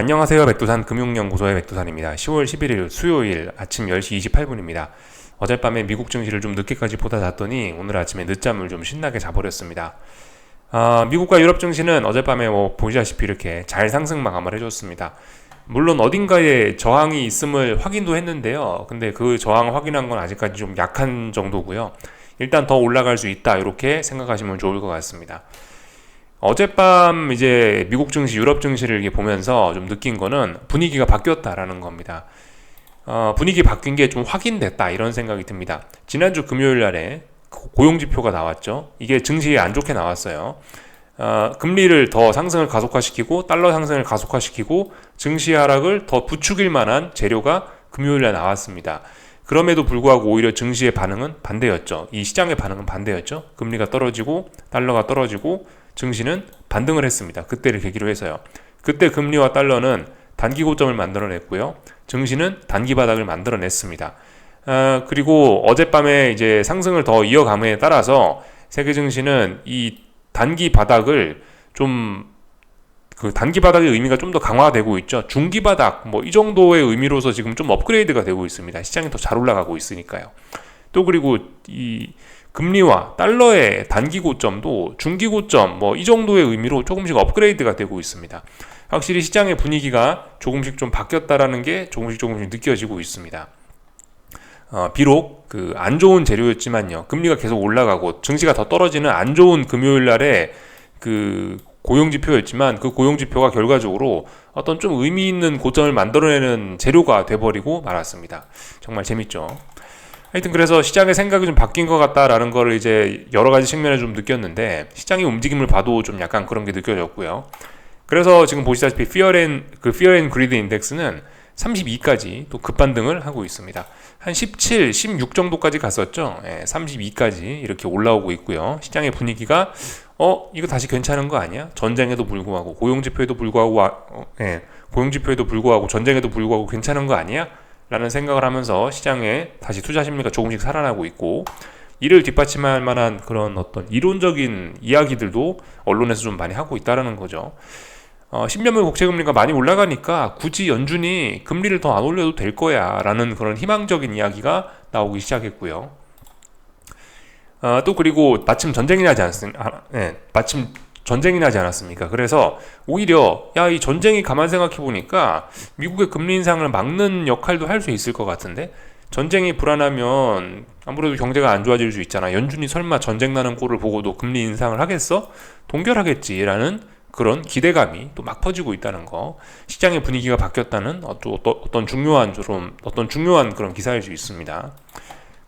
안녕하세요. 백두산 금융연구소의 백두산입니다. 10월 11일 수요일 아침 10시 28분입니다. 어젯밤에 미국 증시를 좀 늦게까지 보다 잤더니 오늘 아침에 늦잠을 좀 신나게 자버렸습니다. 아, 미국과 유럽 증시는 어젯밤에 뭐 보시다시피 이렇게 잘 상승 마감을 해줬습니다. 물론 어딘가에 저항이 있음을 확인도 했는데요. 근데 그 저항 확인한 건 아직까지 좀 약한 정도고요. 일단 더 올라갈 수 있다 이렇게 생각하시면 좋을 것 같습니다. 어젯밤 이제 미국 증시, 유럽 증시를 이렇게 보면서 좀 느낀 거는 분위기가 바뀌었다라는 겁니다. 어, 분위기 바뀐 게 좀 확인됐다 이런 생각이 듭니다. 지난주 금요일 날에 고용 지표가 나왔죠. 이게 증시에 안 좋게 나왔어요. 어, 금리를 더 상승을 가속화시키고 달러 상승을 가속화시키고 증시 하락을 더 부추길 만한 재료가 금요일 날 나왔습니다. 그럼에도 불구하고 오히려 증시의 반응은 반대였죠. 이 시장의 반응은 반대였죠. 금리가 떨어지고 달러가 떨어지고 증시는 반등을 했습니다. 그때를 계기로 해서요. 그때 금리와 달러는 단기 고점을 만들어냈고요. 증시는 단기 바닥을 만들어냈습니다. 아, 그리고 어젯밤에 이제 상승을 더 이어감에 따라서 세계 증시는 이 단기 바닥을 좀 그 단기 바닥의 의미가 좀 더 강화되고 있죠. 중기 바닥 뭐 이 정도의 의미로서 지금 좀 업그레이드가 되고 있습니다. 시장이 더 잘 올라가고 있으니까요. 또 그리고 이 금리와 달러의 단기 고점도 중기 고점 뭐 이 정도의 의미로 조금씩 업그레이드가 되고 있습니다. 확실히 시장의 분위기가 조금씩 좀 바뀌었다라는 게 조금씩 조금씩 느껴지고 있습니다. 어, 비록 그 안 좋은 재료였지만요. 금리가 계속 올라가고 증시가 더 떨어지는 안 좋은 금요일 날에 그 고용 지표였지만 그 고용 지표가 결과적으로 어떤 좀 의미 있는 고점을 만들어내는 재료가 돼버리고 말았습니다. 정말 재밌죠. 하여튼 그래서 시장의 생각이 좀 바뀐 것 같다라는 거를 이제 여러 가지 측면에 좀 느꼈는데 시장의 움직임을 봐도 좀 약간 그런 게 느껴졌고요. 그래서 지금 보시다시피 and 그 and Greed 인덱스는 32까지 또 급반등을 하고 있습니다. 한 17, 16 정도까지 갔었죠. 예, 32까지 이렇게 올라오고 있고요. 시장의 분위기가 어 이거 다시 괜찮은 거 아니야? 전쟁에도 불구하고 고용 지표에도 불구하고 어, 예, 고용 지표에도 불구하고 전쟁에도 불구하고 괜찮은 거 아니야? 라는 생각을 하면서 시장에 다시 투자 심리가 조금씩 살아나고 있고 이를 뒷받침할 만한 그런 어떤 이론적인 이야기들도 언론에서 좀 많이 하고 있다라는 거죠. 어, 10년물 국채금리가 많이 올라가니까 굳이 연준이 금리를 더 안 올려도 될 거야 라는 그런 희망적인 이야기가 나오기 시작했고요. 어, 또 그리고 마침 전쟁이 나지 않습니까? 아, 네, 마침 전쟁이 나지 않았습니까? 그래서 오히려 야 이 전쟁이 가만 생각해 보니까 미국의 금리 인상을 막는 역할도 할 수 있을 것 같은데 전쟁이 불안하면 아무래도 경제가 안 좋아질 수 있잖아. 연준이 설마 전쟁 나는 꼴을 보고도 금리 인상을 하겠어? 동결하겠지라는 그런 기대감이 또 막 퍼지고 있다는 거. 시장의 분위기가 바뀌었다는 어떤 중요한 좀 어떤 중요한 그런 기사일 수 있습니다.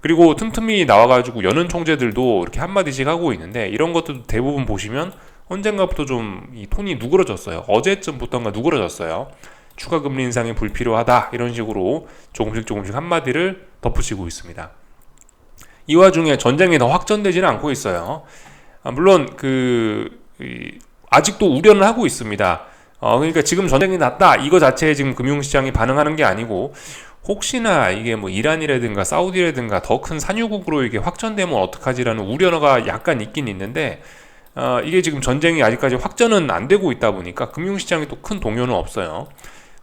그리고 틈틈이 나와가지고 여는 총재들도 이렇게 한마디씩 하고 있는데 이런 것들도 대부분 보시면 언젠가부터 좀 이 톤이 누그러졌어요. 어제쯤부터가 누그러졌어요. 추가 금리 인상이 불필요하다 이런 식으로 조금씩 조금씩 한마디를 덧붙이고 있습니다. 이 와중에 전쟁이 더 확전되지는 않고 있어요. 아, 물론 그 아직도 우려는 하고 있습니다. 어, 그러니까 지금 전쟁이 났다 이거 자체에 지금 금융시장이 반응하는 게 아니고 혹시나 이게 뭐 이란이라든가 사우디라든가 더 큰 산유국으로 이게 확전되면 어떡하지라는 우려가 약간 있긴 있는데 어, 이게 지금 전쟁이 아직까지 확전은 안 되고 있다 보니까 금융시장이 또큰 동요는 없어요.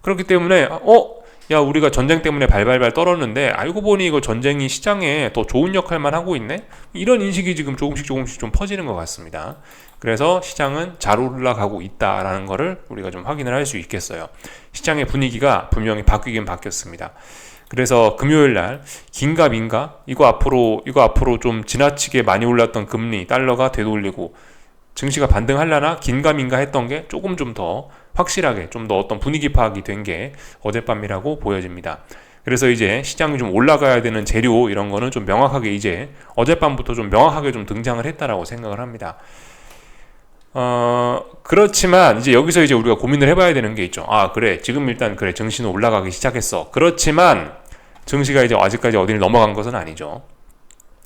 그렇기 때문에 어? 야 우리가 전쟁 때문에 발발발 떨었는데 알고 보니 이거 전쟁이 시장에 더 좋은 역할만 하고 있네 이런 인식이 지금 조금씩 조금씩 좀 퍼지는 것 같습니다 그래서 시장은 잘 올라가고 있다라는 것을 우리가 좀 확인을 할 수 있겠어요 시장의 분위기가 분명히 바뀌긴 바뀌었습니다 그래서 금요일 날 긴가 민가 이거 앞으로 이거 앞으로 좀 지나치게 많이 올랐던 금리 달러가 되돌리고 증시가 반등하려나 긴가 민가 했던 게 조금 좀 더 확실하게 좀 더 어떤 분위기 파악이 된 게 어젯밤이라고 보여집니다. 그래서 이제 시장이 좀 올라가야 되는 재료 이런 거는 좀 명확하게 이제 어젯밤부터 좀 명확하게 좀 등장을 했다라고 생각을 합니다. 어, 그렇지만 이제 여기서 이제 우리가 고민을 해봐야 되는 게 있죠. 아, 그래. 지금 일단 그래. 증시는 올라가기 시작했어. 그렇지만 증시가 이제 아직까지 어디를 넘어간 것은 아니죠.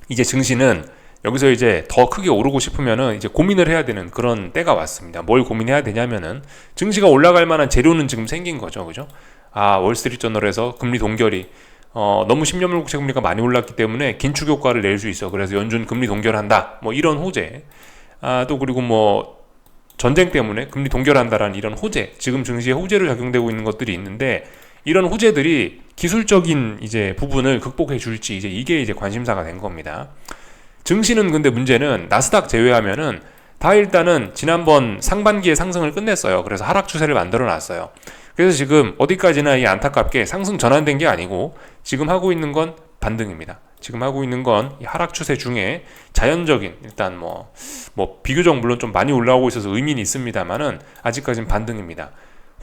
이제 증시는 여기서 이제 더 크게 오르고 싶으면은 이제 고민을 해야 되는 그런 때가 왔습니다. 뭘 고민해야 되냐면은 증시가 올라갈 만한 재료는 지금 생긴 거죠. 그죠? 아, 월스트리트 저널에서 금리 동결이 어, 너무 10년물 국채 금리가 많이 올랐기 때문에 긴축 효과를 낼 수 있어. 그래서 연준 금리 동결한다. 뭐 이런 호재. 아, 또 그리고 뭐 전쟁 때문에 금리 동결한다라는 이런 호재, 지금 증시에 호재로 작용되고 있는 것들이 있는데 이런 호재들이 기술적인 이제 부분을 극복해 줄지 이제 이게 이제 관심사가 된 겁니다. 증시는 근데 문제는 나스닥 제외하면은 다 일단은 지난번 상반기에 상승을 끝냈어요. 그래서 하락 추세를 만들어 놨어요. 그래서 지금 어디까지나 이 안타깝게 상승 전환된 게 아니고 지금 하고 있는 건 반등입니다. 지금 하고 있는 건 하락 추세 중에 자연적인 일단 뭐, 뭐 비교적 물론 좀 많이 올라오고 있어서 의미는 있습니다만은 아직까지는 반등입니다.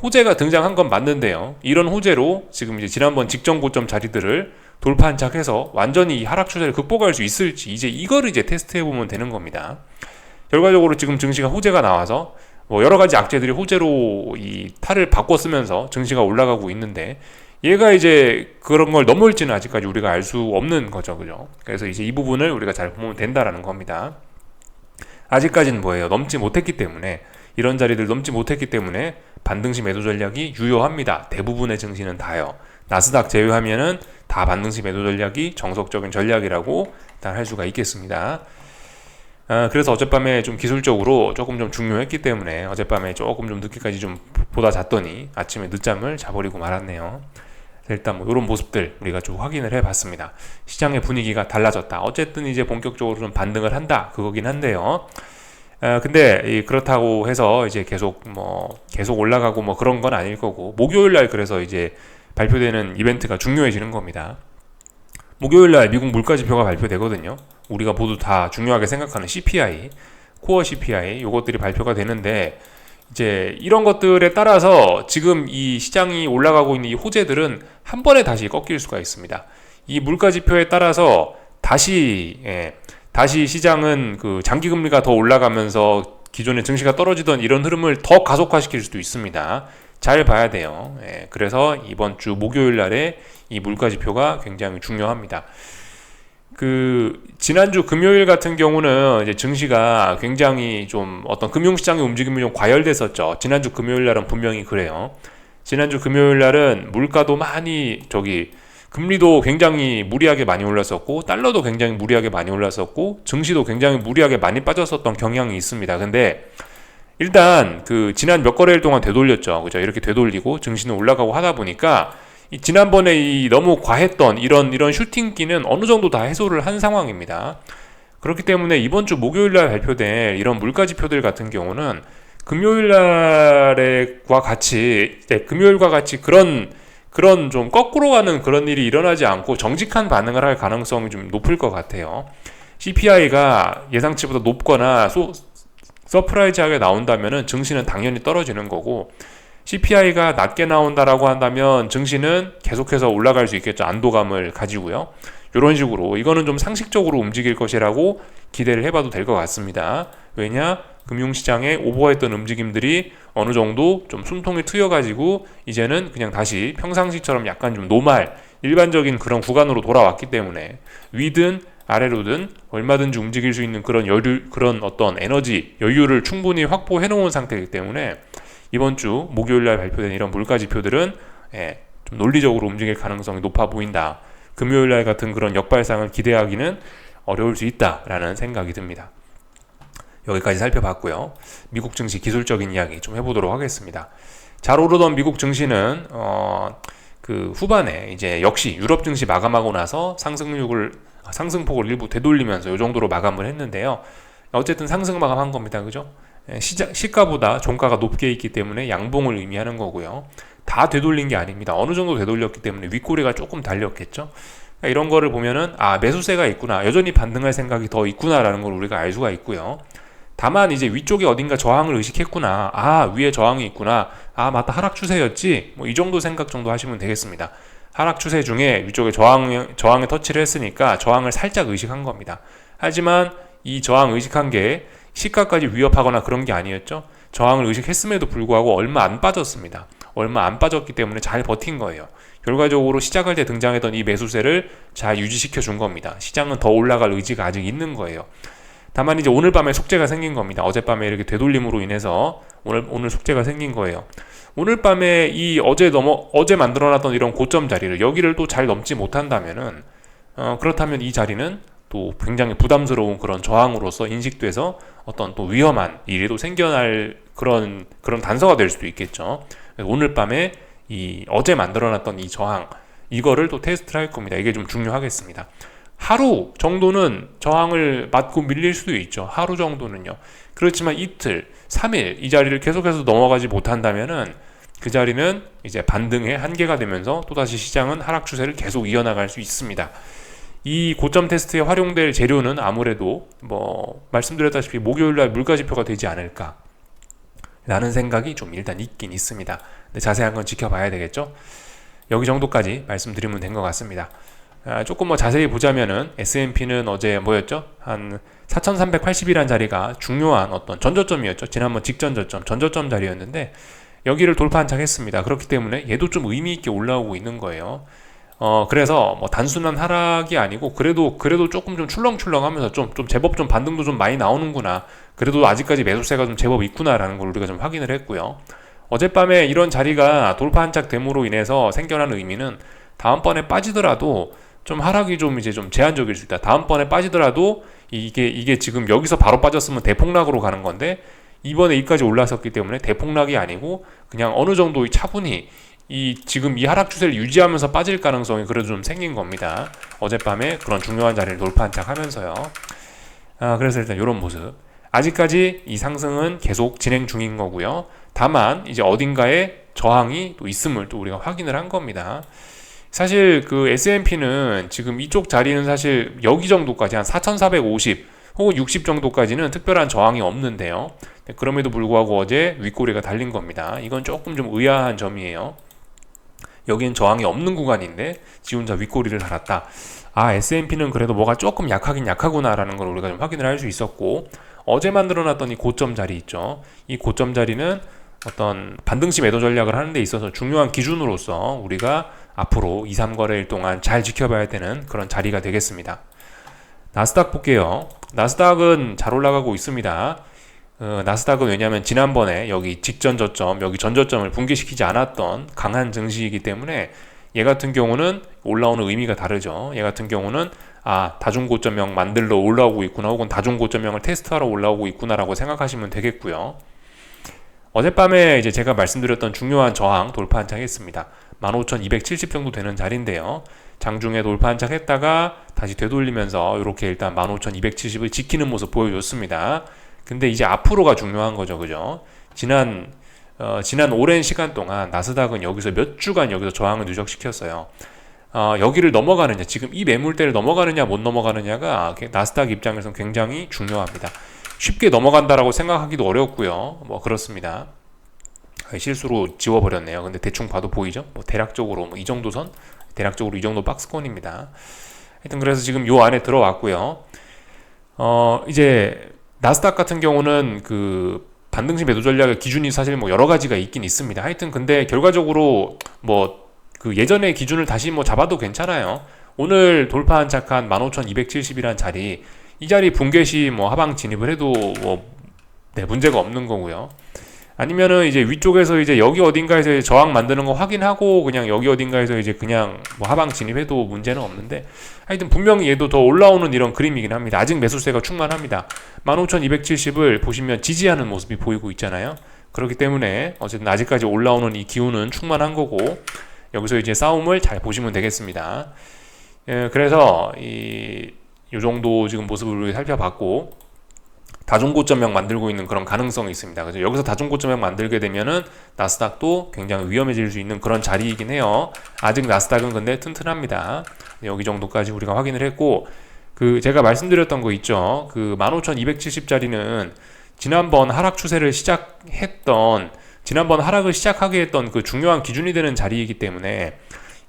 호재가 등장한 건 맞는데요. 이런 호재로 지금 이제 지난번 직전 고점 자리들을 돌파한착해서 완전히 이 하락 추세를 극복할 수 있을지 이제 이거를 이제 테스트해 보면 되는 겁니다. 결과적으로 지금 증시가 호재가 나와서 뭐 여러 가지 악재들이 호재로 이 탈을 바꿔 쓰면서 증시가 올라가고 있는데 얘가 이제 그런 걸 넘을지는 아직까지 우리가 알 수 없는 거죠, 그죠? 그래서 이제 이 부분을 우리가 잘 보면 된다라는 겁니다. 아직까지는 뭐예요? 넘지 못했기 때문에 이런 자리들 넘지 못했기 때문에 반등시 매도 전략이 유효합니다. 대부분의 증시는 다요. 나스닥 제외하면은 다 반등시 매도 전략이 정석적인 전략이라고 일단 할 수가 있겠습니다. 아, 그래서 어젯밤에 좀 기술적으로 조금 좀 중요했기 때문에 어젯밤에 조금 좀 늦게까지 좀 보다 잤더니 아침에 늦잠을 자버리고 말았네요. 일단 뭐 이런 모습들 우리가 좀 확인을 해봤습니다. 시장의 분위기가 달라졌다. 어쨌든 이제 본격적으로 좀 반등을 한다. 그거긴 한데요. 아, 근데 이 그렇다고 해서 이제 계속 뭐 계속 올라가고 뭐 그런 건 아닐 거고 목요일 날 그래서 이제 발표되는 이벤트가 중요해지는 겁니다. 목요일 날 미국 물가 지표가 발표되거든요. 우리가 모두 다 중요하게 생각하는 CPI, 코어 CPI 요것들이 발표가 되는데 이제 이런 것들에 따라서 지금 이 시장이 올라가고 있는 이 호재들은 한 번에 다시 꺾일 수가 있습니다. 이 물가 지표에 따라서 다시 예, 다시 시장은 그 장기 금리가 더 올라가면서 기존의 증시가 떨어지던 이런 흐름을 더 가속화시킬 수도 있습니다. 잘 봐야 돼요. 예, 그래서 이번 주 목요일 날에 이 물가 지표가 굉장히 중요합니다. 그 지난주 금요일 같은 경우는 이제 증시가 굉장히 좀 어떤 금융시장의 움직임이 좀 과열됐었죠. 지난주 금요일 날은 분명히 그래요. 지난주 금요일 날은 물가도 많이 저기 금리도 굉장히 무리하게 많이 올랐었고 달러도 굉장히 무리하게 많이 올랐었고 증시도 굉장히 무리하게 많이 빠졌었던 경향이 있습니다. 근데 일단 그 지난 몇 거래일 동안 되돌렸죠. 그죠? 이렇게 되돌리고 증시는 올라가고 하다 보니까 이 지난번에 이 너무 과했던 이런 이런 슈팅기는 어느 정도 다 해소를 한 상황입니다. 그렇기 때문에 이번 주 목요일 날 발표된 이런 물가 지표들 같은 경우는 금요일 날과 같이 네, 금요일과 같이 그런 그런 좀 거꾸로 가는 그런 일이 일어나지 않고 정직한 반응을 할 가능성이 좀 높을 것 같아요. CPI가 예상치보다 높거나 소, 서프라이즈하게 나온다면은 증시는 당연히 떨어지는 거고 CPI가 낮게 나온다라고 한다면 증시는 계속해서 올라갈 수 있겠죠. 안도감을 가지고요. 이런 식으로 이거는 좀 상식적으로 움직일 것이라고 기대를 해봐도 될 것 같습니다. 왜냐? 금융시장에 오버했던 움직임들이 어느 정도 좀 숨통이 트여가지고 이제는 그냥 다시 평상시처럼 약간 좀 노말 일반적인 그런 구간으로 돌아왔기 때문에 위든 아래로든 얼마든지 움직일 수 있는 그런 여유, 그런 어떤 에너지, 여유를 충분히 확보해 놓은 상태이기 때문에 이번 주 목요일 날 발표된 이런 물가 지표들은 예, 좀 논리적으로 움직일 가능성이 높아 보인다. 금요일 날 같은 그런 역발상을 기대하기는 어려울 수 있다라는 생각이 듭니다. 여기까지 살펴봤고요. 미국 증시 기술적인 이야기 좀 해보도록 하겠습니다. 잘 오르던 미국 증시는 어, 그 후반에 이제 역시 유럽 증시 마감하고 나서 상승률을 상승폭을 일부 되돌리면서 이 정도로 마감을 했는데요. 어쨌든 상승 마감한 겁니다. 그죠? 예, 시자, 시가보다 종가가 높게 있기 때문에 양봉을 의미하는 거고요. 다 되돌린 게 아닙니다. 어느 정도 되돌렸기 때문에 윗꼬리가 조금 달렸겠죠. 그러니까 이런 거를 보면은 아 매수세가 있구나 여전히 반등할 생각이 더 있구나라는 걸 우리가 알 수가 있고요. 다만 이제 위쪽에 어딘가 저항을 의식했구나 아 위에 저항이 있구나 아 맞다 하락 추세였지 뭐 이 정도 생각 정도 하시면 되겠습니다. 하락 추세 중에 위쪽에 저항 저항에 터치를 했으니까 저항을 살짝 의식한 겁니다. 하지만 이 저항 의식한 게 시가까지 위협하거나 그런 게 아니었죠. 저항을 의식했음에도 불구하고 얼마 안 빠졌습니다. 얼마 안 빠졌기 때문에 잘 버틴 거예요. 결과적으로 시작할 때 등장했던 이 매수세를 잘 유지시켜 준 겁니다. 시장은 더 올라갈 의지가 아직 있는 거예요. 다만 이제 오늘 밤에 속재가 생긴 겁니다. 어젯밤에 이렇게 되돌림으로 인해서 오늘 오늘 속재가 생긴 거예요. 오늘 밤에 이 어제 넘어 어제 만들어놨던 이런 고점 자리를 여기를 또 잘 넘지 못한다면은 어, 그렇다면 이 자리는 또 굉장히 부담스러운 그런 저항으로서 인식돼서 어떤 또 위험한 일이 또 생겨날 그런 그런 단서가 될 수도 있겠죠. 오늘 밤에 이 어제 만들어놨던 이 저항 이거를 또 테스트를 할 겁니다. 이게 좀 중요하겠습니다. 하루 정도는 저항을 맞고 밀릴 수도 있죠. 하루 정도는요. 그렇지만 이틀, 3일 이 자리를 계속해서 넘어가지 못한다면은 그 자리는 이제 반등의 한계가 되면서 또다시 시장은 하락 추세를 계속 이어나갈 수 있습니다. 이 고점 테스트에 활용될 재료는 아무래도 뭐 말씀드렸다시피 목요일 날 물가 지표가 되지 않을까 라는 생각이 좀 일단 있긴 있습니다. 근데 자세한 건 지켜봐야 되겠죠. 여기 정도까지 말씀드리면 된 것 같습니다. 아, 조금 뭐 자세히 보자면은 S&P는 어제 뭐였죠? 한 4,380이란 자리가 중요한 어떤 전저점이었죠. 지난번 직전 저점, 전저점 자리였는데 여기를 돌파 한창 했습니다. 그렇기 때문에 얘도 좀 의미 있게 올라오고 있는 거예요. 어 그래서 뭐 단순한 하락이 아니고 그래도 그래도 조금 좀 출렁출렁하면서 좀 좀 제법 좀 반등도 좀 많이 나오는구나. 그래도 아직까지 매수세가 좀 제법 있구나라는 걸 우리가 좀 확인을 했고요. 어젯밤에 이런 자리가 돌파 한착 됨으로 인해서 생겨난 의미는 다음번에 빠지더라도 좀 하락이 좀 이제 좀 제한적일 수 있다. 다음번에 빠지더라도 이게 이게 지금 여기서 바로 빠졌으면 대폭락으로 가는 건데 이번에 이까지 올라섰기 때문에 대폭락이 아니고 그냥 어느 정도 차분히 이 지금 이 하락 추세를 유지하면서 빠질 가능성이 그래도 좀 생긴 겁니다. 어젯밤에 그런 중요한 자리를 돌파한 척 하면서요. 아, 그래서 일단 이런 모습. 아직까지 이 상승은 계속 진행 중인 거고요. 다만 이제 어딘가에 저항이 또 있음을 또 우리가 확인을 한 겁니다. 사실 그 S&P는 지금 이쪽 자리는 사실 여기 정도까지 한 4,450 혹은 60 정도까지는 특별한 저항이 없는데요. 그럼에도 불구하고 어제 윗꼬리가 달린 겁니다. 이건 조금 좀 의아한 점이에요. 여기엔 저항이 없는 구간인데 지 혼자 윗꼬리를 달았다. 아 S&P는 그래도 뭐가 조금 약하긴 약하구나라는 걸 우리가 좀 확인을 할 수 있었고 어제 만들어놨던 이 고점 자리 있죠. 이 고점 자리는 어떤 반등시 매도 전략을 하는 데 있어서 중요한 기준으로서 우리가 앞으로 2, 3거래일 동안 잘 지켜봐야 되는 그런 자리가 되겠습니다. 나스닥 볼게요. 나스닥은 잘 올라가고 있습니다. 어, 나스닥은 왜냐하면 지난번에 여기 직전 저점, 여기 전 저점을 붕괴시키지 않았던 강한 증시이기 때문에 얘 같은 경우는 올라오는 의미가 다르죠. 얘 같은 경우는 아 다중고점형 만들러 올라오고 있구나 혹은 다중고점형을 테스트하러 올라오고 있구나라고 생각하시면 되겠고요. 어젯밤에 이제 제가 말씀드렸던 중요한 저항 돌파 한창 했습니다. 15,270 정도 되는 자리인데요. 장중에 돌파 한창 했다가 다시 되돌리면서 이렇게 일단 15,270을 지키는 모습 보여줬습니다. 근데 이제 앞으로가 중요한 거죠. 그죠? 지난 어, 지난 오랜 시간 동안 나스닥은 여기서 몇 주간 여기서 저항을 누적시켰어요. 어, 여기를 넘어가느냐, 지금 이 매물대를 넘어가느냐, 못 넘어가느냐가 나스닥 입장에서는 굉장히 중요합니다. 쉽게 넘어간다라고 생각하기도 어렵고요. 뭐 그렇습니다. 실수로 지워버렸네요. 근데 대충 봐도 보이죠? 뭐 대략적으로 뭐 이 정도 선, 대략적으로 이 정도 박스권입니다. 하여튼 그래서 지금 요 안에 들어왔고요. 어, 이제 나스닥 같은 경우는 그 반등시 매도 전략의 기준이 사실 뭐 여러 가지가 있긴 있습니다. 하여튼 근데 결과적으로 뭐 그 예전의 기준을 다시 뭐 잡아도 괜찮아요. 오늘 돌파한 착한 15,270이란 자리 이 자리 붕괴 시 뭐 하방 진입을 해도 뭐 네, 문제가 없는 거고요. 아니면은 이제 위쪽에서 이제 여기 어딘가에서 저항 만드는 거 확인하고 그냥 여기 어딘가에서 이제 그냥 뭐 하방 진입해도 문제는 없는데 하여튼 분명히 얘도 더 올라오는 이런 그림이긴 합니다. 아직 매수세가 충만합니다. 15,270을 보시면 지지하는 모습이 보이고 있잖아요. 그렇기 때문에 어쨌든 아직까지 올라오는 이 기운은 충만한 거고 여기서 이제 싸움을 잘 보시면 되겠습니다. 예, 그래서 이, 요 정도 지금 모습을 살펴봤고 다중고점형 만들고 있는 그런 가능성이 있습니다. 그래서 여기서 다중고점형 만들게 되면은 나스닥도 굉장히 위험해질 수 있는 그런 자리이긴 해요. 아직 나스닥은 근데 튼튼합니다. 여기 정도까지 우리가 확인을 했고 그 제가 말씀드렸던 거 있죠. 그 15,270짜리는 지난번 하락 추세를 시작했던 지난번 하락을 시작하게 했던 그 중요한 기준이 되는 자리이기 때문에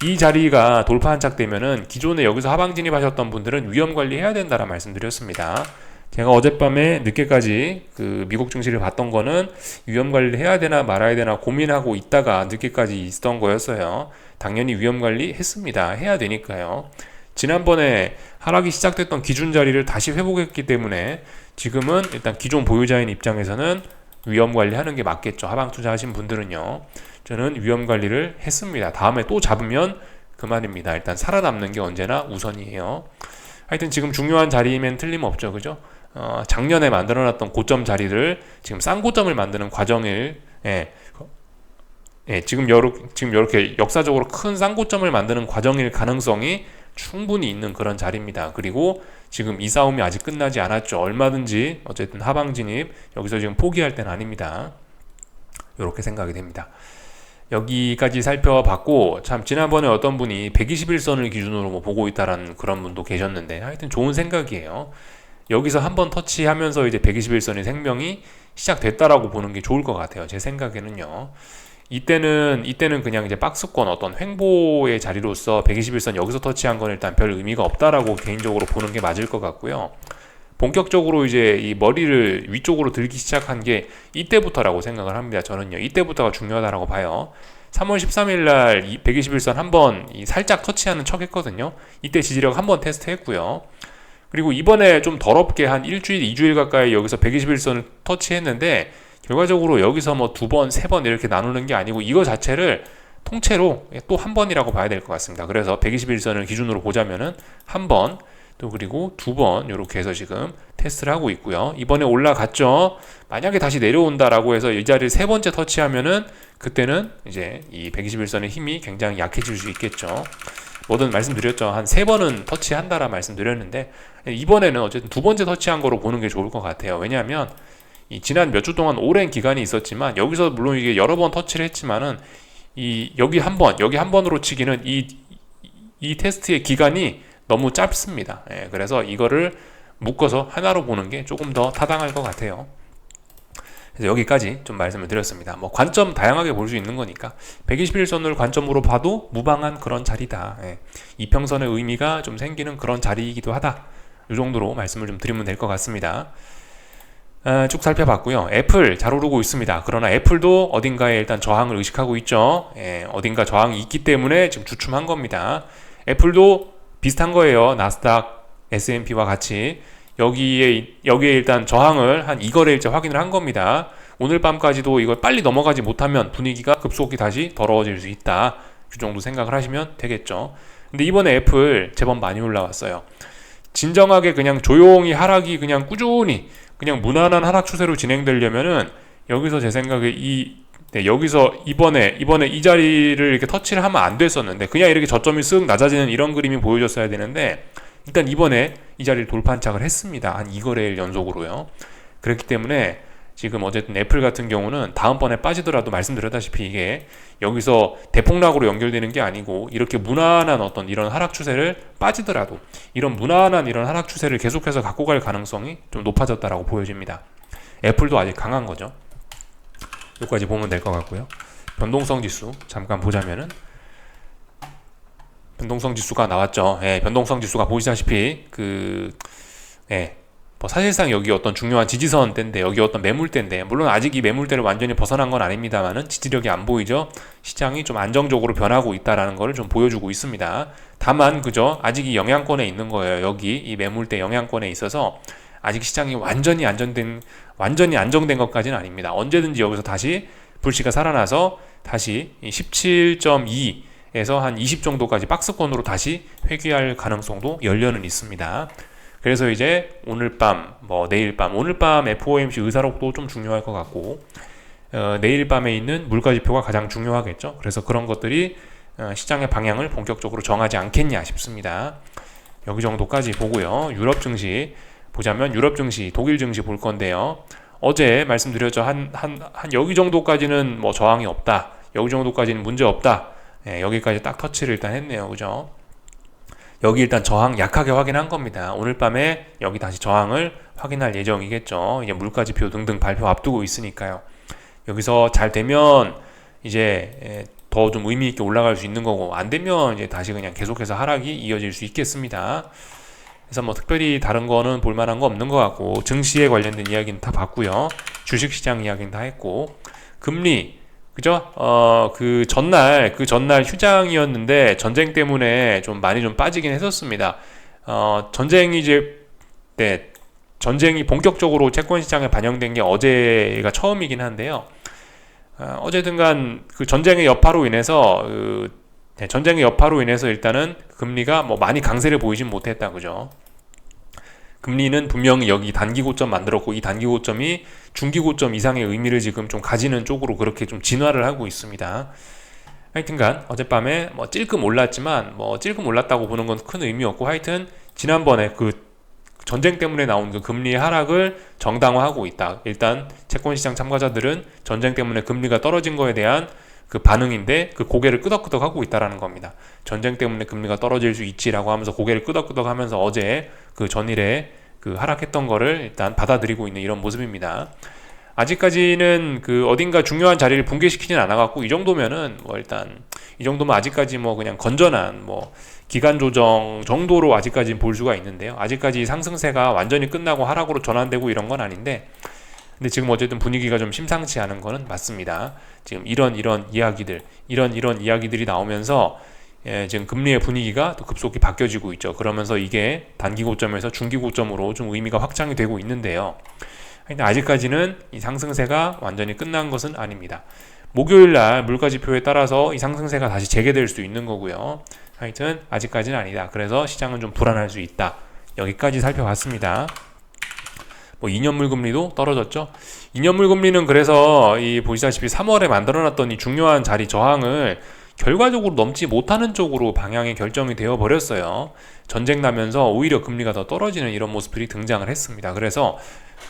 이 자리가 돌파 한착 되면은 기존에 여기서 하방 진입하셨던 분들은 위험 관리해야 된다라 말씀드렸습니다. 제가 어젯밤에 늦게까지 그 미국 증시를 봤던 거는 위험 관리를 해야 되나 말아야 되나 고민하고 있다가 늦게까지 있었던 거였어요. 당연히 위험 관리 했습니다. 해야 되니까요. 지난번에 하락이 시작됐던 기준 자리를 다시 회복했기 때문에 지금은 일단 기존 보유자인 입장에서는 위험 관리하는 게 맞겠죠. 하방 투자하신 분들은요. 저는 위험 관리를 했습니다. 다음에 또 잡으면 그만입니다. 일단 살아남는 게 언제나 우선이에요. 하여튼 지금 중요한 자리이면 틀림없죠. 그죠? 어, 작년에 만들어놨던 고점 자리를 지금 싼 고점을 만드는 과정을 예, 예, 지금 여러 지금 이렇게 역사적으로 큰 쌍고점을 만드는 과정일 가능성이 충분히 있는 그런 자리입니다. 그리고 지금 이 싸움이 아직 끝나지 않았죠. 얼마든지 어쨌든 하방 진입 여기서 지금 포기할 때는 아닙니다. 이렇게 생각이 됩니다. 여기까지 살펴봤고 참 지난번에 어떤 분이 121선을 기준으로 뭐 보고 있다라는 그런 분도 계셨는데 하여튼 좋은 생각이에요. 여기서 한 번 터치하면서 이제 121선의 생명이 시작됐다라고 보는 게 좋을 것 같아요. 제 생각에는요. 이때는 이때는 그냥 이제 박스권 어떤 횡보의 자리로서 121선 여기서 터치한 건 일단 별 의미가 없다라고 개인적으로 보는 게 맞을 것 같고요. 본격적으로 이제 이 머리를 위쪽으로 들기 시작한 게 이때부터라고 생각을 합니다. 저는요. 이때부터가 중요하다라고 봐요. 3월 13일 날 121선 한번 살짝 터치하는 척 했거든요. 이때 지지력 한번 테스트 했고요. 그리고 이번에 좀 더럽게 한 일주일, 이주일 가까이 여기서 121선을 터치했는데 결과적으로 여기서 뭐 두 번, 세 번 이렇게 나누는 게 아니고 이거 자체를 통째로 또 한 번이라고 봐야 될 것 같습니다. 그래서 121선을 기준으로 보자면은 한 번, 또 그리고 두 번 이렇게 해서 지금 테스트를 하고 있고요. 이번에 올라갔죠. 만약에 다시 내려온다라고 해서 이 자리를 세 번째 터치하면은 그때는 이제 이 121선의 힘이 굉장히 약해질 수 있겠죠. 뭐든 말씀드렸죠. 한 세 번은 터치한다라 말씀드렸는데 이번에는 어쨌든 두 번째 터치한 거로 보는 게 좋을 것 같아요. 왜냐하면 이 지난 몇 주 동안 오랜 기간이 있었지만 여기서 물론 이게 여러 번 터치를 했지만은 이 여기 한 번, 여기 한 번으로 치기는 이, 이 테스트의 기간이 너무 짧습니다. 예, 그래서 이거를 묶어서 하나로 보는 게 조금 더 타당할 것 같아요. 그래서 여기까지 좀 말씀을 드렸습니다. 뭐 관점 다양하게 볼 수 있는 거니까 121선을 관점으로 봐도 무방한 그런 자리다. 예, 이평선의 의미가 좀 생기는 그런 자리이기도 하다. 이 정도로 말씀을 좀 드리면 될 것 같습니다. 아, 쭉 살펴봤고요. 애플 잘 오르고 있습니다. 그러나 애플도 어딘가에 일단 저항을 의식하고 있죠. 예, 어딘가 저항이 있기 때문에 지금 주춤한 겁니다. 애플도 비슷한 거예요. 나스닥, S&P와 같이 여기에 여기에 일단 저항을 한 이거래일째 확인을 한 겁니다. 오늘 밤까지도 이걸 빨리 넘어가지 못하면 분위기가 급속히 다시 더러워질 수 있다. 그 정도 생각을 하시면 되겠죠. 근데 이번에 애플 제법 많이 올라왔어요. 진정하게 그냥 조용히 하락이 그냥 꾸준히 그냥 무난한 하락 추세로 진행되려면은 여기서 제 생각에 이 네, 여기서 이번에 이번에 이 자리를 이렇게 터치를 하면 안 됐었는데 그냥 이렇게 저점이 쓱 낮아지는 이런 그림이 보여줬어야 되는데 일단 이번에 이 자리를 돌판착을 했습니다. 한 2거래일 연속으로요. 그렇기 때문에 지금 어쨌든 애플 같은 경우는 다음번에 빠지더라도 말씀드렸다시피 이게 여기서 대폭락으로 연결되는 게 아니고 이렇게 무난한 어떤 이런 하락 추세를 빠지더라도 이런 무난한 이런 하락 추세를 계속해서 갖고 갈 가능성이 좀 높아졌다라고 보여집니다. 애플도 아직 강한 거죠. 여기까지 보면 될 것 같고요. 변동성 지수 잠깐 보자면은 변동성 지수가 나왔죠. 예, 변동성 지수가 보시다시피 그 예, 뭐 사실상 여기 어떤 중요한 지지선 때인데 여기 어떤 매물대인데 물론 아직 이 매물대를 완전히 벗어난 건 아닙니다만은 지지력이 안 보이죠. 시장이 좀 안정적으로 변하고 있다라는 것을 좀 보여주고 있습니다. 다만 그죠 아직 이 영향권에 있는 거예요. 여기 이 매물대 영향권에 있어서 아직 시장이 완전히 안정된 완전히 안정된 것까지는 아닙니다. 언제든지 여기서 다시 불씨가 살아나서 다시 17.2 에서 한 20 정도까지 박스권으로 다시 회귀할 가능성도 열려는 있습니다. 그래서 이제 오늘 밤, 뭐 내일 밤, 오늘 밤 FOMC 의사록도 좀 중요할 것 같고 어, 내일 밤에 있는 물가 지표가 가장 중요하겠죠. 그래서 그런 것들이 어, 시장의 방향을 본격적으로 정하지 않겠냐 싶습니다. 여기 정도까지 보고요. 유럽 증시 보자면 유럽 증시, 독일 증시 볼 건데요. 어제 말씀드렸죠. 한, 한, 한 여기 정도까지는 뭐 저항이 없다. 여기 정도까지는 문제 없다. 예, 여기까지 딱 터치를 일단 했네요. 그죠? 여기 일단 저항 약하게 확인한 겁니다. 오늘 밤에 여기 다시 저항을 확인할 예정이겠죠. 이제 물가지표 등등 발표 앞두고 있으니까요. 여기서 잘 되면 이제 더 좀 의미 있게 올라갈 수 있는 거고 안 되면 이제 다시 그냥 계속해서 하락이 이어질 수 있겠습니다. 그래서 뭐 특별히 다른 거는 볼만한 거 없는 것 같고 증시에 관련된 이야기는 다 봤고요. 주식시장 이야기는 다 했고 금리 그죠? 어, 그 전날, 그 전날 휴장이었는데 전쟁 때문에 좀 많이 좀 빠지긴 했었습니다. 어, 전쟁이 이제, 네, 전쟁이 본격적으로 채권 시장에 반영된 게 어제가 처음이긴 한데요. 어, 쨌든 그 전쟁의 여파로 인해서, 그, 네, 전쟁의 여파로 인해서 일단은 금리가 뭐 많이 강세를 보이진 못했다, 그죠? 금리는 분명히 여기 단기 고점 만들었고 이 단기 고점이 중기 고점 이상의 의미를 지금 좀 가지는 쪽으로 그렇게 좀 진화를 하고 있습니다. 하여튼간 어젯밤에 뭐 찔끔 올랐지만 뭐 찔끔 올랐다고 보는 건 큰 의미 없고 하여튼 지난번에 그 전쟁 때문에 나온 그 금리의 하락을 정당화하고 있다. 일단 채권 시장 참가자들은 전쟁 때문에 금리가 떨어진 거에 대한 그 반응인데 그 고개를 끄덕끄덕 하고 있다라는 겁니다. 전쟁 때문에 금리가 떨어질 수 있지라고 하면서 고개를 끄덕끄덕 하면서 어제 그 전일에 그 하락했던 거를 일단 받아들이고 있는 이런 모습입니다. 아직까지는 그 어딘가 중요한 자리를 붕괴시키진 않아갖고 이 정도면은 뭐 일단 이 정도면 아직까지 뭐 그냥 건전한 뭐 기간 조정 정도로 아직까지는 볼 수가 있는데요. 아직까지 상승세가 완전히 끝나고 하락으로 전환되고 이런 건 아닌데 근데 지금 어쨌든 분위기가 좀 심상치 않은 거는 맞습니다. 지금 이런 이런 이야기들, 이런 이런 이야기들이 나오면서 예, 지금 금리의 분위기가 또 급속히 바뀌어지고 있죠. 그러면서 이게 단기 고점에서 중기 고점으로 좀 의미가 확장이 되고 있는데요. 근데 아직까지는 이 상승세가 완전히 끝난 것은 아닙니다. 목요일 날 물가 지표에 따라서 이 상승세가 다시 재개될 수 있는 거고요. 하여튼 아직까지는 아니다. 그래서 시장은 좀 불안할 수 있다. 여기까지 살펴봤습니다. 뭐 2년물 금리도 떨어졌죠. 2년물 금리는 그래서 이 보시다시피 3월에 만들어놨던 이 중요한 자리 저항을 결과적으로 넘지 못하는 쪽으로 방향이 결정이 되어 버렸어요. 전쟁 나면서 오히려 금리가 더 떨어지는 이런 모습들이 등장을 했습니다. 그래서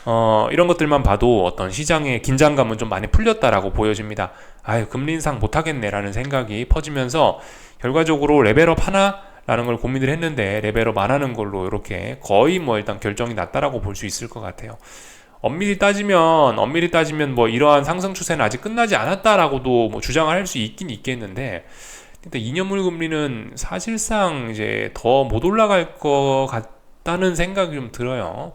어, 이런 것들만 봐도 어떤 시장의 긴장감은 좀 많이 풀렸다라고 보여집니다. 아유 금리 인상 못하겠네라는 생각이 퍼지면서 결과적으로 레벨업 하나 라는 걸 고민을 했는데 레벨업 안 하는 걸로 이렇게 거의 뭐 일단 결정이 났다라고 볼 수 있을 것 같아요. 엄밀히 따지면 엄밀히 따지면 뭐 이러한 상승 추세는 아직 끝나지 않았다라고도 뭐 주장을 할 수 있긴 있겠는데 일단 2년물 금리는 사실상 이제 더 못 올라갈 것 같다는 생각이 좀 들어요.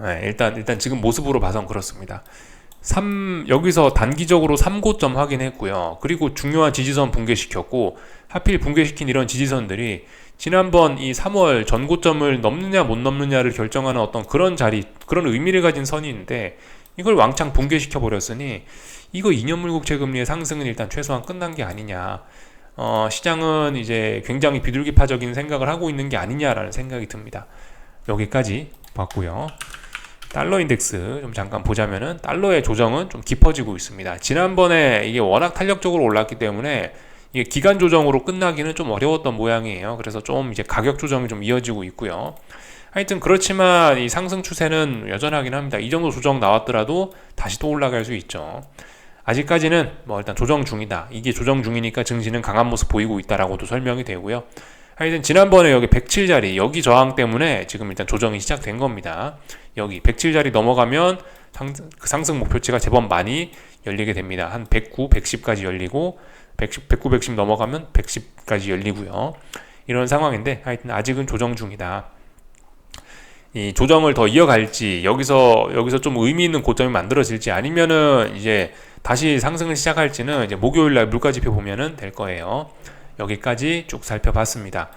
네, 일단 일단 지금 모습으로 봐선 그렇습니다. 3 여기서 단기적으로 3고점 확인했고요. 그리고 중요한 지지선 붕괴시켰고 하필 붕괴시킨 이런 지지선들이 지난번 이 3월 전고점을 넘느냐 못 넘느냐를 결정하는 어떤 그런 자리 그런 의미를 가진 선인데 이걸 왕창 붕괴시켜 버렸으니 이거 2년 물 국채 금리의 상승은 일단 최소한 끝난 게 아니냐. 어, 시장은 이제 굉장히 비둘기파적인 생각을 하고 있는 게 아니냐라는 생각이 듭니다. 여기까지 봤고요. 달러 인덱스 좀 잠깐 보자면은 달러의 조정은 좀 깊어지고 있습니다. 지난번에 이게 워낙 탄력적으로 올랐기 때문에 이게 기간 조정으로 끝나기는 좀 어려웠던 모양이에요. 그래서 좀 이제 가격 조정이 좀 이어지고 있고요. 하여튼 그렇지만 이 상승 추세는 여전하긴 합니다. 이 정도 조정 나왔더라도 다시 또 올라갈 수 있죠. 아직까지는 뭐 일단 조정 중이다. 이게 조정 중이니까 증시는 강한 모습 보이고 있다라고도 설명이 되고요. 하여튼 지난번에 여기 107자리 여기 저항 때문에 지금 일단 조정이 시작된 겁니다. 여기 107자리 넘어가면 그 상승 목표치가 제법 많이 열리게 됩니다. 한 109, 110까지 열리고 110, 109, 110 넘어가면 110까지 열리고요. 이런 상황인데 하여튼 아직은 조정 중이다. 이 조정을 더 이어갈지 여기서 여기서 좀 의미 있는 고점이 만들어질지 아니면은 이제 다시 상승을 시작할지는 이제 목요일 날 물가 지표 보면은 될 거예요. 여기까지 쭉 살펴봤습니다.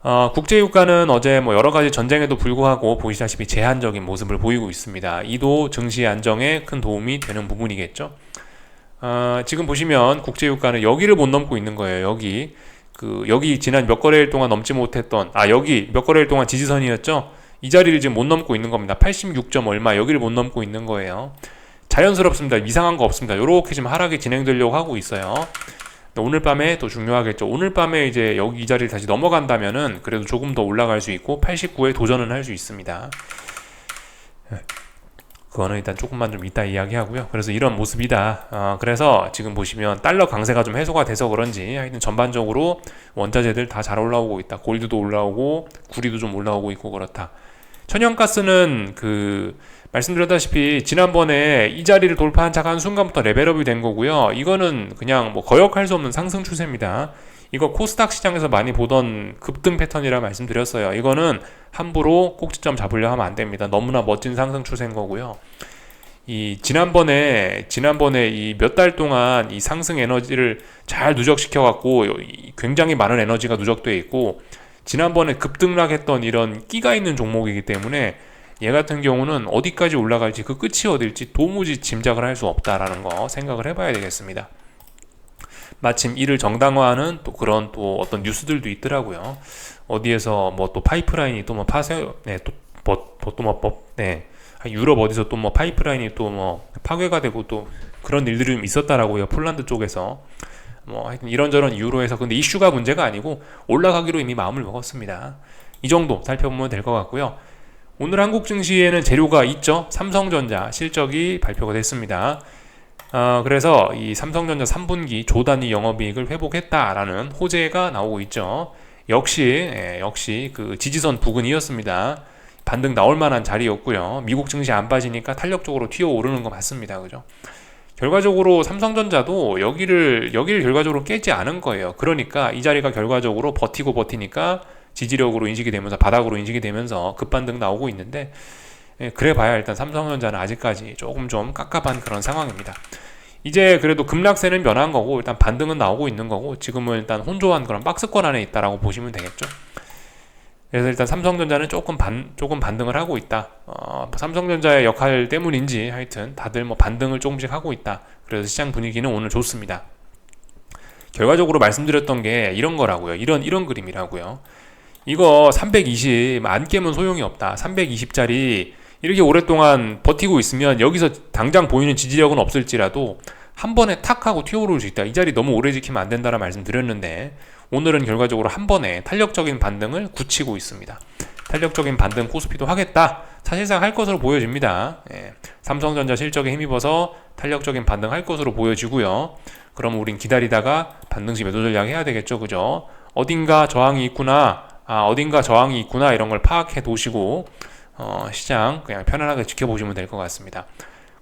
어, 국제유가는 어제 뭐 여러 가지 전쟁에도 불구하고 보시다시피 제한적인 모습을 보이고 있습니다. 이도 증시 안정에 큰 도움이 되는 부분이겠죠. 어, 지금 보시면 국제유가는 여기를 못 넘고 있는 거예요. 여기 그 여기 지난 몇 거래일 동안 넘지 못했던 아 여기 몇 거래일 동안 지지선이었죠. 이 자리를 지금 못 넘고 있는 겁니다. 86점 얼마 여기를 못 넘고 있는 거예요. 자연스럽습니다. 이상한 거 없습니다. 이렇게 지금 하락이 진행되려고 하고 있어요. 오늘 밤에 또 중요하겠죠. 오늘 밤에 이제 여기 이 자리를 다시 넘어간다면은 그래도 조금 더 올라갈 수 있고 89에 도전은 할 수 있습니다. 예. 그거는 일단 조금만 좀 이따 이야기하고요. 그래서 이런 모습이다. 어, 그래서 지금 보시면 달러 강세가 좀 해소가 돼서 그런지 하여튼 전반적으로 원자재들 다 잘 올라오고 있다. 골드도 올라오고 구리도 좀 올라오고 있고 그렇다. 천연가스는 그 말씀드렸다시피 지난번에 이 자리를 돌파한 착한 순간부터 레벨업이 된 거고요. 이거는 그냥 뭐 거역할 수 없는 상승 추세입니다. 이거 코스닥 시장에서 많이 보던 급등 패턴이라 말씀드렸어요. 이거는 함부로 꼭지점 잡으려 하면 안 됩니다. 너무나 멋진 상승 추세인 거고요. 이 지난번에 지난번에 이 몇 달 동안 이 상승 에너지를 잘 누적시켜 갖고 굉장히 많은 에너지가 누적돼 있고 지난번에 급등락했던 이런 끼가 있는 종목이기 때문에 얘 같은 경우는 어디까지 올라갈지 그 끝이 어딜지 도무지 짐작을 할 수 없다라는 거 생각을 해봐야 되겠습니다. 마침 이를 정당화하는 또 그런 또 어떤 뉴스들도 있더라고요. 어디에서 뭐 또 파이프라인이 또 뭐 파세, 네, 또 뭐또뭐 네, 유럽 어디서 또 뭐 파이프라인이 또 뭐 파괴가 되고 또 그런 일들이 좀 있었다라고요. 폴란드 쪽에서 뭐 하여튼 이런저런 이유로 해서 근데 이슈가 문제가 아니고 올라가기로 이미 마음을 먹었습니다. 이 정도 살펴보면 될 것 같고요. 오늘 한국 증시에는 재료가 있죠. 삼성전자 실적이 발표가 됐습니다. 어, 그래서 이 삼성전자 3분기 조단위 영업이익을 회복했다라는 호재가 나오고 있죠. 역시 예, 역시 그 지지선 부근이었습니다. 반등 나올 만한 자리였고요. 미국 증시 안 빠지니까 탄력적으로 튀어 오르는 거 맞습니다. 그죠? 결과적으로 삼성전자도 여기를 여기를 결과적으로 깨지 않은 거예요. 그러니까 이 자리가 결과적으로 버티고 버티니까 지지력으로 인식이 되면서 바닥으로 인식이 되면서 급반등 나오고 있는데 예, 그래 봐야 일단 삼성전자는 아직까지 조금 좀 깝깝한 그런 상황입니다. 이제 그래도 급락세는 변한 거고 일단 반등은 나오고 있는 거고 지금은 일단 혼조한 그런 박스권 안에 있다라고 보시면 되겠죠. 그래서 일단 삼성전자는 조금 반 조금 반등을 하고 있다. 어, 삼성전자의 역할 때문인지 하여튼 다들 뭐 반등을 조금씩 하고 있다. 그래서 시장 분위기는 오늘 좋습니다. 결과적으로 말씀드렸던 게 이런 거라고요. 이런 이런 그림이라고요. 이거 320 안 깨면 소용이 없다. 320짜리 이렇게 오랫동안 버티고 있으면 여기서 당장 보이는 지지력은 없을지라도 한 번에 탁 하고 튀어오를 수 있다. 이 자리 너무 오래 지키면 안 된다는 말씀 드렸는데 오늘은 결과적으로 한 번에 탄력적인 반등을 굳히고 있습니다. 탄력적인 반등 코스피도 하겠다. 사실상 할 것으로 보여집니다. 예. 삼성전자 실적에 힘입어서 탄력적인 반등 할 것으로 보여지고요. 그럼 우린 기다리다가 반등시 매도 전략 해야 되겠죠. 그죠? 어딘가 저항이 있구나. 아, 어딘가 저항이 있구나. 이런 걸 파악해 두시고 어, 시장 그냥 편안하게 지켜보시면 될 것 같습니다.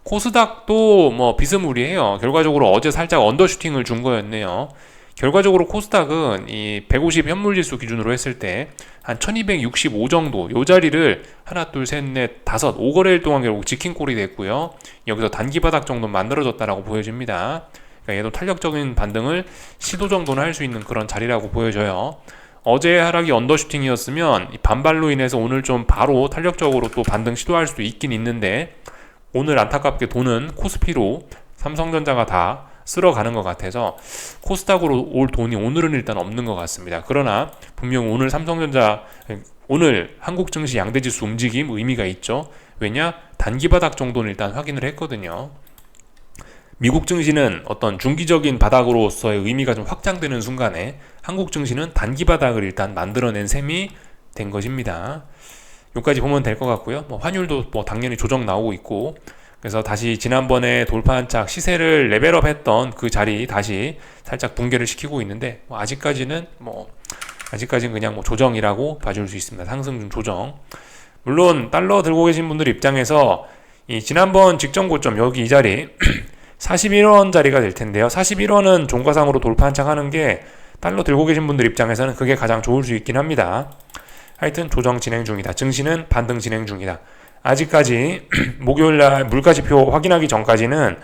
코스닥도 뭐 비스무리해요. 결과적으로 어제 살짝 언더슈팅을 준 거였네요. 결과적으로 코스닥은 이 150 현물지수 기준으로 했을 때 한 1265 정도 요 자리를 하나 둘 셋 넷 다섯 5거래일 동안 결국 지킨 꼴이 됐고요. 여기서 단기 바닥 정도 만들어졌다라고 보여집니다. 그러니까 얘도 탄력적인 반등을 시도 정도는 할 수 있는 그런 자리라고 보여져요. 어제 하락이 언더슈팅이었으면 반발로 인해서 오늘 좀 바로 탄력적으로 또 반등 시도할 수도 있긴 있는데 오늘 안타깝게 돈은 코스피로 삼성전자가 다 쓸어가는 것 같아서 코스닥으로 올 돈이 오늘은 일단 없는 것 같습니다. 그러나 분명 오늘 삼성전자 오늘 한국 증시 양대지수 움직임 의미가 있죠. 왜냐 단기 바닥 정도는 일단 확인을 했거든요. 미국 증시는 어떤 중기적인 바닥으로서의 의미가 좀 확장되는 순간에 한국 증시는 단기 바닥을 일단 만들어낸 셈이 된 것입니다. 여기까지 보면 될 것 같고요. 뭐 환율도 뭐 당연히 조정 나오고 있고 그래서 다시 지난번에 돌파한 착 시세를 레벨업 했던 그 자리 다시 살짝 붕괴를 시키고 있는데 뭐 아직까지는 뭐 아직까지는 그냥 뭐 조정이라고 봐줄 수 있습니다. 상승 중 조정. 물론 달러 들고 계신 분들 입장에서 이 지난번 직전 고점 여기 이 자리 41원 자리가 될 텐데요. 41원은 종가상으로 돌파 한창 하는 게 달러 들고 계신 분들 입장에서는 그게 가장 좋을 수 있긴 합니다. 하여튼 조정 진행 중이다. 증시는 반등 진행 중이다. 아직까지 목요일 날 물가 지표 확인하기 전까지는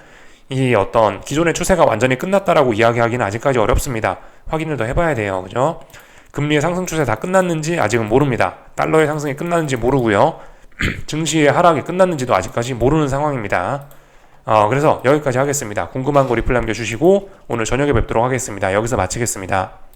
이 어떤 기존의 추세가 완전히 끝났다라고 이야기하기는 아직까지 어렵습니다. 확인을 더 해봐야 돼요. 그죠? 금리의 상승 추세 다 끝났는지 아직은 모릅니다. 달러의 상승이 끝났는지 모르고요. 증시의 하락이 끝났는지도 아직까지 모르는 상황입니다. 어, 그래서 여기까지 하겠습니다. 궁금한 거 리플 남겨주시고 오늘 저녁에 뵙도록 하겠습니다. 여기서 마치겠습니다.